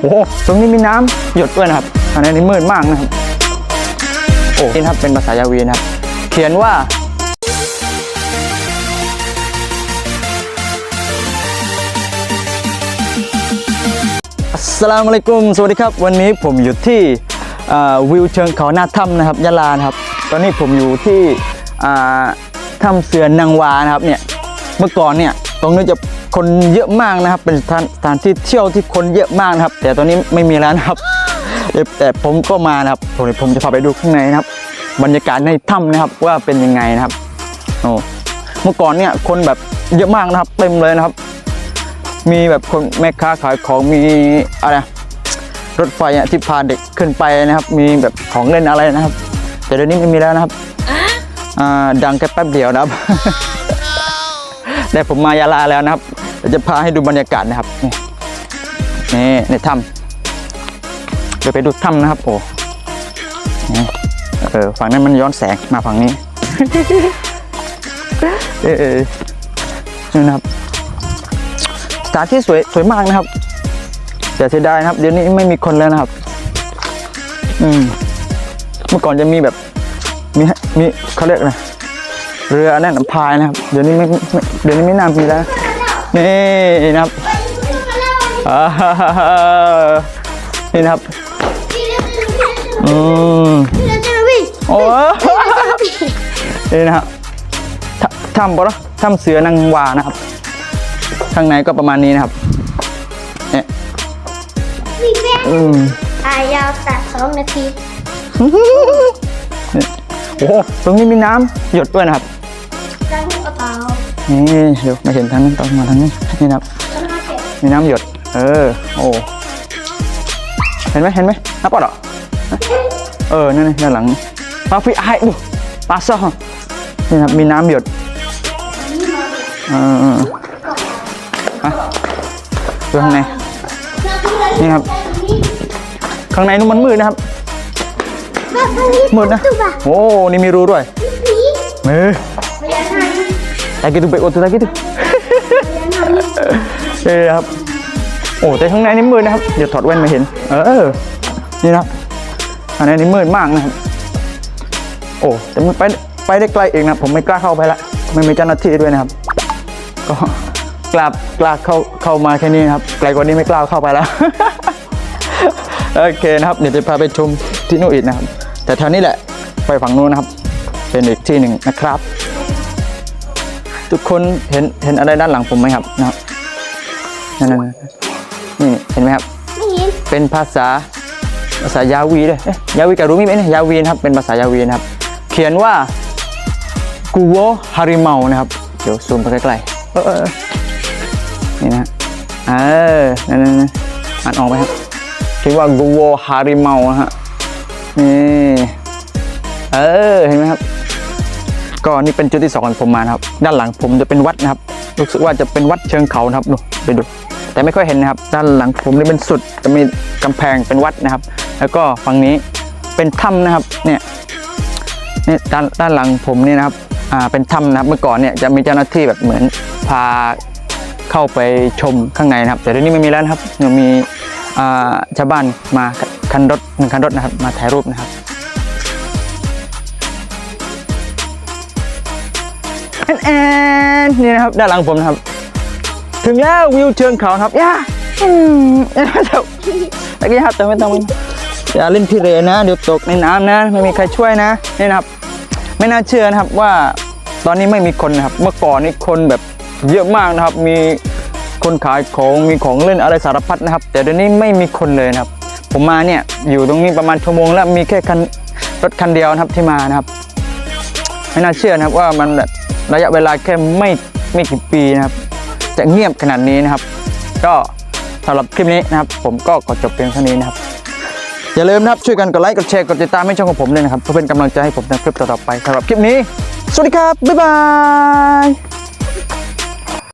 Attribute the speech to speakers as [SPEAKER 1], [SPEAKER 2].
[SPEAKER 1] โอ้โหตรงนี้มีน้ำหยดด้วยนะครับอันนี้มืดมากนะครับ โอ้นี่ครับเป็นภาษายาวีนะครับ เขียนว่าสลามอะลัยกุม สวัสดีครับ วันนี้ผมอยู่ที่วิวเชิงเขาหน้าถ้ำนะครับยะลานะครับ ตอนนี้ผมอยู่ที่ถ้ำเสือนางวานะครับเนี่ย เมื่อก่อนเนี่ยตรงนี้จะ คนเยอะมากนะครับ เป็นสถานสถานที่เที่ยวที่คนเยอะมากนะครับ แต่ตอนนี้ไม่มีแล้วนะครับแต่แต่ผมก็มานะครับผมผมจะพาไปดูข้างในนะครับ บรรยากาศในถ้ำนะครับว่าเป็นยังไงนะครับโอ้เมื่อก่อนเนี่ยคนแบบเยอะมากนะครับ เต็มเลยนะครับ มีแบบคนแม่ค้าขายของมีอะไรนะรถไฟอะที่พาเด็กขึ้นไปนะครับ มีแบบของเล่นอะไรนะครับ แต่เดี๋ยวนี้ไม่มีแล้วนะครับอ่าดังแค่แป๊บเดียวนะครับ แต่ผมมายาลาแล้วนะครับเดี๋ยว จะพาให้ดูบรรยากาศนะครับนี่นี่ ในถ้ำเดี๋ยวไปดูถ้ำนะครับ โอ้นี่เออฝั่งนั้นมันย้อนแสงมาฝั่งนี้เออเออนี่นะครับสถานที่สวยสวยมากนะครับแต่เสียดายนะครับ เดี๋ยวนี้ไม่มีคนแล้วนะครับ อืมเมื่อก่อนจะมีแบบ มีมีเขาเรียกอะไรเรือนั่นนพายนะครับ เดี๋ยวนี้ไม่เดี๋ยวนี้ไม่น่ามีแล้ว นี่นะครับอ่านี่นะครับอืมโอ้นี่นะครับถ้ำถ้ำปะเนาะถ้ำเสือนางวานะครับ ข้างในก็ประมาณนี้นะครับเนี่ยอืม
[SPEAKER 2] อายาวตัดสองนาที
[SPEAKER 1] โอ้โหตรงนี้มีน้ำหยดด้วยนะครับ
[SPEAKER 2] ตั้งกระเป๋า
[SPEAKER 1] นี่เดี๋ยวมาเห็นทางนั้นต้องมาทางนี้นี่นะครับ
[SPEAKER 2] ต้นไม้เก็บ
[SPEAKER 1] มีน้ำหยด เออ โอ้ เห็นไหมเห็นไหมน้ำปอดเหรอเออ นั่นนี่ด้านหลังมาพี่ไอ้ดูปลาซ่อนี่นะครับ มีน้ำหยดเออฮะดูข้างใน นี่ครับ ข้างในนู้นมันมืดนะครับ มืดนะ โอ้ นี่มีรูด้วยเอ lagi tu baik waktu kayak gitu เออครับ โอ้แต่ข้างในนี่มืดนะครับ เดี๋ยวถอดแว่นมาเห็น เออ นี่นะครับอันนี่มืดมากนะครับ โอ้แต่มันไปไปได้ไกลเองนะ ผมไม่กล้าเข้าไปละไม่มีเจ้าหน้าที่ด้วยนะครับ ก็กล้ากล้าเข้าเข้ามาแค่นี้นะครับ ไกลกว่านี้ไม่กล้าเข้าไปแล้ว โอเคนะครับ เดี๋ยวจะพาไปชมที่นู่นอีกนะครับ แต่แถวนี้แหละ ไปฝั่งนู้นนะครับ เป็นอีกที่หนึ่งนะครับ ทุกคนเห็นเห็นอะไรด้านหลังผมไหมครับนะครับนั่นนั่นนี่เห็นไหมครับ
[SPEAKER 2] ไม่เห็น
[SPEAKER 1] เป็นภาษาภาษายาวีเลยเอ๊ะยาวีกับรู้มีไหมเนี่ยยาวีนะครับเป็นภาษายาวีนะครับ เขียนว่ากูโวฮาริเมานะครับเดี๋ยวซูมไปใกล้ๆเออเออนี่นะเออนั่นนั่นอ่านออกไหมครับเขียนว่ากูโวฮาริเมานะฮะนี่เออเห็นไหมครับ ก็นี่เป็นจุดที่สองของผมมาครับ ด้านหลังผมจะเป็นวัดนะครับรู้สึกว่าจะเป็นวัดเชิงเขานะครับดูไปดู แต่ไม่ค่อยเห็นนะครับ ด้านหลังผมนี่เป็นสุดจะมีกำแพงเป็นวัดนะครับ แล้วก็ฝั่งนี้เป็นถ้ำนะครับเนี่ยนี่ด้านด้านหลังผมนี่นะครับอ่าเป็นถ้ำนะครับ เมื่อก่อนเนี่ยจะมีเจ้าหน้าที่แบบเหมือนพาเข้าไปชมข้างในนะครับ แต่เดี๋ยวนี้ไม่มีแล้วนะครับยังมีอ่าชาวบ้านมาคันรถหนึ่งคันรถนะครับ มาถ่ายรูปนะครับ อนแอนนี่นะครับด้านหลังผมนะครับ ถึงแล้ววิวเชิงเขาครับย่าอืมเดี๋ยวตะกี้ครับแต่ไม่ต้องอย่าเล่นพี่เรนะ เดี๋ยวตกในน้ำนะ ไม่มีใครช่วยนะนี่นะครับ ไม่น่าเชื่อนะครับว่าตอนนี้ไม่มีคนนะครับ เมื่อก่อนนี่คนแบบเยอะมากนะครับ มีคนขายของมีของเล่นอะไรสารพัดนะครับ แต่เดี๋ยวนี้ไม่มีคนเลยนะครับ ผมมาเนี่ยอยู่ตรงนี้ประมาณชั่วโมงแล้วมีแค่คันรถคันเดียวนะครับที่มานะครับ ไม่น่าเชื่อนะครับว่ามันแบบ ระยะเวลาแค่ไม่ไม่กี่ปีนะครับ จะเงียบขนาดนี้นะครับ ก็สำหรับคลิปนี้นะครับ ผมก็ขอจบเพียงเท่านี้นะครับ อย่าลืมนะครับช่วยกันกดไลค์กดแชร์กดติดตามให้ช่องของผมด้วยนะครับเพื่อเป็นกำลังใจให้ผมในคลิปต่อๆไปสำหรับคลิปนี้ สวัสดีครับ บ๊ายบาย